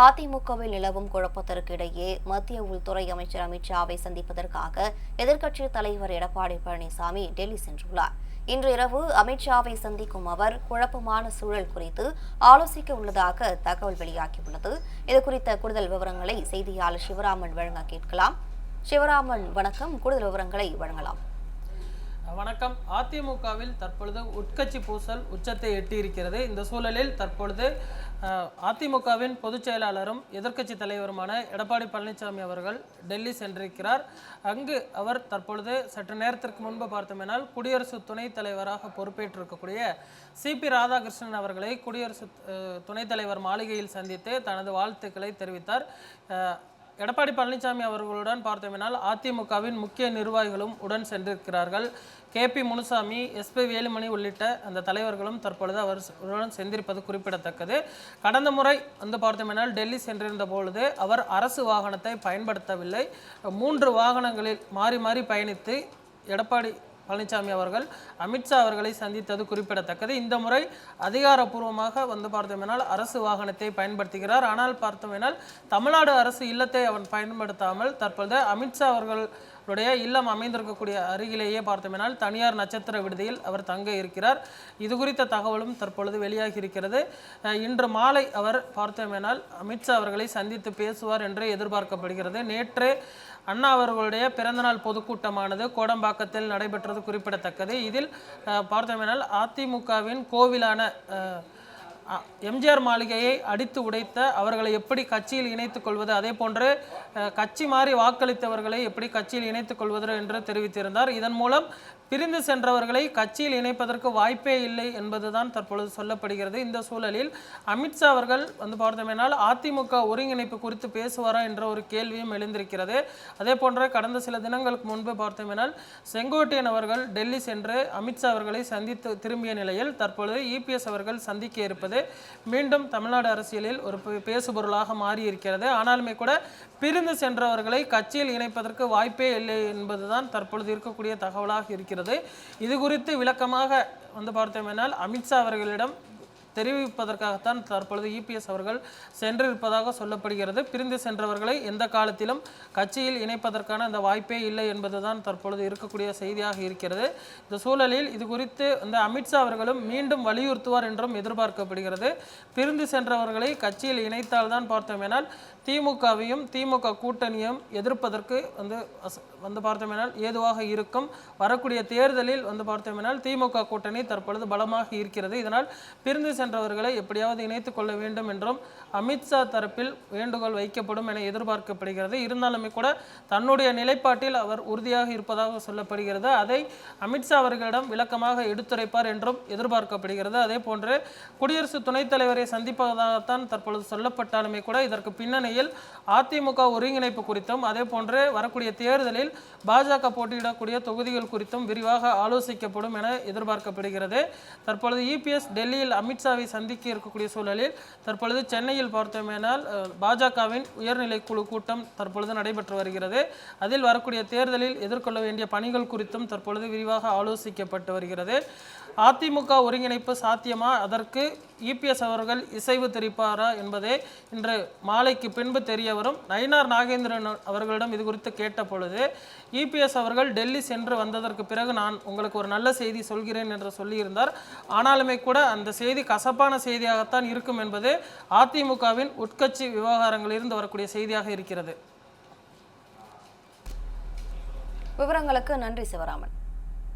அதிமுகவில் நிலவும் குழப்பத்திற்கு இடையே மத்திய உள்துறை அமைச்சர் அமித்ஷாவை சந்திப்பதற்காக எதிர்க்கட்சி தலைவர் எடப்பாடி பழனிசாமி டெல்லி சென்றுள்ளார். இன்று இரவு அமித்ஷாவை சந்திக்கும் அவர் குழப்பமான சூழல் குறித்து ஆலோசிக்க உள்ளதாக தகவல் வெளியாகியுள்ளது. இது குறித்த கூடுதல் விவரங்களை செய்தியாளர் சிவராமன் வழங்க கேட்கலாம். சிவராமன் வணக்கம். கூடுதல் விவரங்களை வழங்கலாம். வணக்கம். அதிமுகவில் தற்பொழுது உட்கட்சி பூசல் உச்சத்தை எட்டியிருக்கிறது. இந்த சூழலில் தற்பொழுது அதிமுகவின் பொதுச் செயலாளரும் எதிர்க்கட்சி தலைவருமான எடப்பாடி பழனிசாமி அவர்கள் டெல்லி சென்றிருக்கிறார். அங்கு அவர் தற்பொழுது சற்று நேரத்திற்கு முன்பு பார்த்தோமேனால் குடியரசு துணைத் தலைவராக பொறுப்பேற்றிருக்கக்கூடிய சிபி ராதாகிருஷ்ணன் அவர்களை குடியரசு துணைத் தலைவர் மாளிகையில் சந்தித்து தனது வாழ்த்துக்களை தெரிவித்தார். எடப்பாடி பழனிசாமி அவர்களுடன் பார்த்தோமெனால் அதிமுகவின் முக்கிய நிர்வாகிகளும் உடன் சென்றிருக்கிறார்கள் K P Munusamy S P Velumani உள்ளிட்ட அந்த தலைவர்களும் தற்பொழுது அவர் உடன் சென்றிருப்பது குறிப்பிடத்தக்கது. கடந்த முறை வந்து பார்த்தோமெனால் டெல்லி சென்றிருந்த பொழுது அவர் அரசு வாகனத்தை பயன்படுத்தவில்லை. மூன்று வாகனங்களில் மாறி மாறி பயணித்து எடப்பாடி பழனிசாமி அவர்கள் அமித்ஷா அவர்களை சந்தித்தது குறிப்பிடத்தக்கது. இந்த முறை அதிகாரப்பூர்வமாக வந்து பார்த்தோமேனால் அரசு வாகனத்தை பயன்படுத்துகிறார். ஆனால் பார்த்தோமெனால் தமிழ்நாடு அரசு இல்லத்தை அவன் பயன்படுத்தாமல் தற்பொழுது அமித்ஷா அவர்கள் அவருடைய இல்லம் அமைந்திருக்கக்கூடிய அருகிலேயே பார்த்தோமேனால் தனியார் நட்சத்திர விடுதியில் அவர் தங்க இருக்கிறார். இது குறித்த தகவலும் தற்பொழுது வெளியாகி இருக்கிறது. இன்று மாலை அவர் பார்த்தோமேனால் அமித்ஷா அவர்களை சந்தித்து பேசுவார் என்று எதிர்பார்க்கப்படுகிறது. நேற்று அண்ணா அவர்களுடைய பிறந்தநாள் பொதுக்கூட்டமானது கோடம்பாக்கத்தில் நடைபெற்றது குறிப்பிடத்தக்கது. இதில் பார்த்தோமேனால் அதிமுகவின் கோவிலான எம்ஜிஆர் மாளிகையை அடித்து உடைத்த அவர்களை எப்படி கட்சியில் இணைத்துக் கொள்வது? அதே போன்று கட்சி மாறி வாக்களித்தவர்களை எப்படி கட்சியில் இணைத்துக் கொள்வது என்று தெரிவித்திருந்தார். இதன் மூலம் பிரிந்து சென்றவர்களை கட்சியில் இணைப்பதற்கு வாய்ப்பே இல்லை என்பதுதான் தற்பொழுது சொல்லப்படுகிறது. இந்த சூழலில் அமித்ஷா அவர்கள் வந்து பார்த்தோமேனால் அதிமுக ஒருங்கிணைப்பு குறித்து பேசுவாரா என்ற ஒரு கேள்வியும் எழுந்திருக்கிறது. அதே போன்ற கடந்த சில தினங்களுக்கு முன்பு பார்த்தோமேனால் செங்கோட்டையன் அவர்கள் டெல்லி சென்று அமித்ஷா அவர்களை சந்தித்து திரும்பிய நிலையில் தற்பொழுது இபிஎஸ் அவர்கள் சந்திக்க இருப்பது மீண்டும் தமிழ்நாடு அரசியலில் ஒரு பேசுபொருளாக மாறி இருக்கிறது ஆனாலுமே கூட பிரிந்து சென்றவர்களை கட்சியில் இணைப்பதற்கு வாய்ப்பே இல்லை என்பதுதான் தற்பொழுது இருக்கக்கூடிய தகவலாக இருக்கிறது. இது குறித்து விளக்கமாக வந்து பார்த்தோமேனால் அமித்ஷா அவர்களிடம் தெரிவிப்பதற்காகத்தான் தற்பொழுது இபிஎஸ் அவர்கள் சென்றிருப்பதாக சொல்லப்படுகிறது. பிரிந்து சென்றவர்களை எந்த காலத்திலும் கட்சியில் இணைப்பதற்கான அந்த வாய்ப்பே இல்லை என்பதுதான் தற்பொழுது இருக்கக்கூடிய செய்தியாக இருக்கிறது. இந்த சூழலில் இது குறித்து இந்த அமித்ஷா அவர்களும் மீண்டும் வலியுறுத்துவார் என்றும் எதிர்பார்க்கப்படுகிறது. பிரிந்து சென்றவர்களை கட்சியில் இணைத்தால்தான் பார்த்தோமேனால் திமுகவையும் திமுக கூட்டணியும் எதிர்ப்பதற்கு வந்து வந்து பார்த்தோமேனால் ஏதுவாக இருக்கும். வரக்கூடிய தேர்தலில் வந்து பார்த்தோமேனால் திமுக கூட்டணி தற்பொழுது பலமாக இருக்கிறது. இதனால் பிரிந்து சென்றவர்களை எப்படியாவது இணைத்துக் கொள்ள வேண்டும் என்றும் அமித்ஷா தரப்பில் வேண்டுகோள் வைக்கப்படும் என எதிர்பார்க்கப்படுகிறது. இருந்தாலுமே கூட தன்னுடைய நிலைப்பாட்டில் அவர் உறுதியாக இருப்பதாக சொல்லப்படுகிறது. அதை அமித்ஷா அவர்களிடம் விளக்கமாக எடுத்துரைப்பார் என்றும் எதிர்பார்க்கப்படுகிறது. அதே போன்று குடியரசு துணைத் தலைவரை சந்திப்பதாகத்தான் தற்பொழுது சொல்லப்பட்டாலுமே கூட இதற்கு பின்னணியில் அதிமுக ஒருங்கிணைப்பு குறித்தும் அதே போன்று வரக்கூடிய தேர்தலில் பாஜக போட்டியிடக்கூடிய தொகுதிகள் குறித்தும் விரிவாக ஆலோசிக்கப்படும் என எதிர்பார்க்கப்படுகிறது. தற்பொழுது இபிஎஸ் டெல்லியில் அமித்ஷாவை சந்திக்க இருக்கக்கூடிய சூழலில் தற்பொழுது சென்னையில் பார்த்தோமேனால் பாஜகவின் உயர்நிலை குழு கூட்டம் தற்பொழுது நடைபெற்று வருகிறது. அதில் வரக்கூடிய தேர்தலில் எதிர்கொள்ள வேண்டிய பணிகள் குறித்தும் தற்பொழுது விரிவாக ஆலோசிக்கப்பட்டு வருகிறது. அதிமுக ஒருங்கிணைப்பு சாத்தியமா? அதற்கு இபிஎஸ் அவர்கள் இசைவு தெரிப்பாரா என்பதே இன்று மாலைக்கு பின்பு தெரிய வரும் நயினார் நாகேந்திரன் அவர்களிடம் இது குறித்து கேட்ட பொழுது இபிஎஸ் அவர்கள் டெல்லி சென்று வந்ததற்கு பிறகு நான் உங்களுக்கு ஒரு நல்ல செய்தி சொல்கிறேன் என்று சொல்லியிருந்தார். ஆனாலுமே கூட அந்த செய்தி கசப்பான செய்தியாகத்தான் இருக்கும் என்பது அதிமுகவின் உட்கட்சி விவகாரங்களிலிருந்து வரக்கூடிய செய்தியாக இருக்கிறது. விவரங்களுக்கு நன்றி சிவராமன்.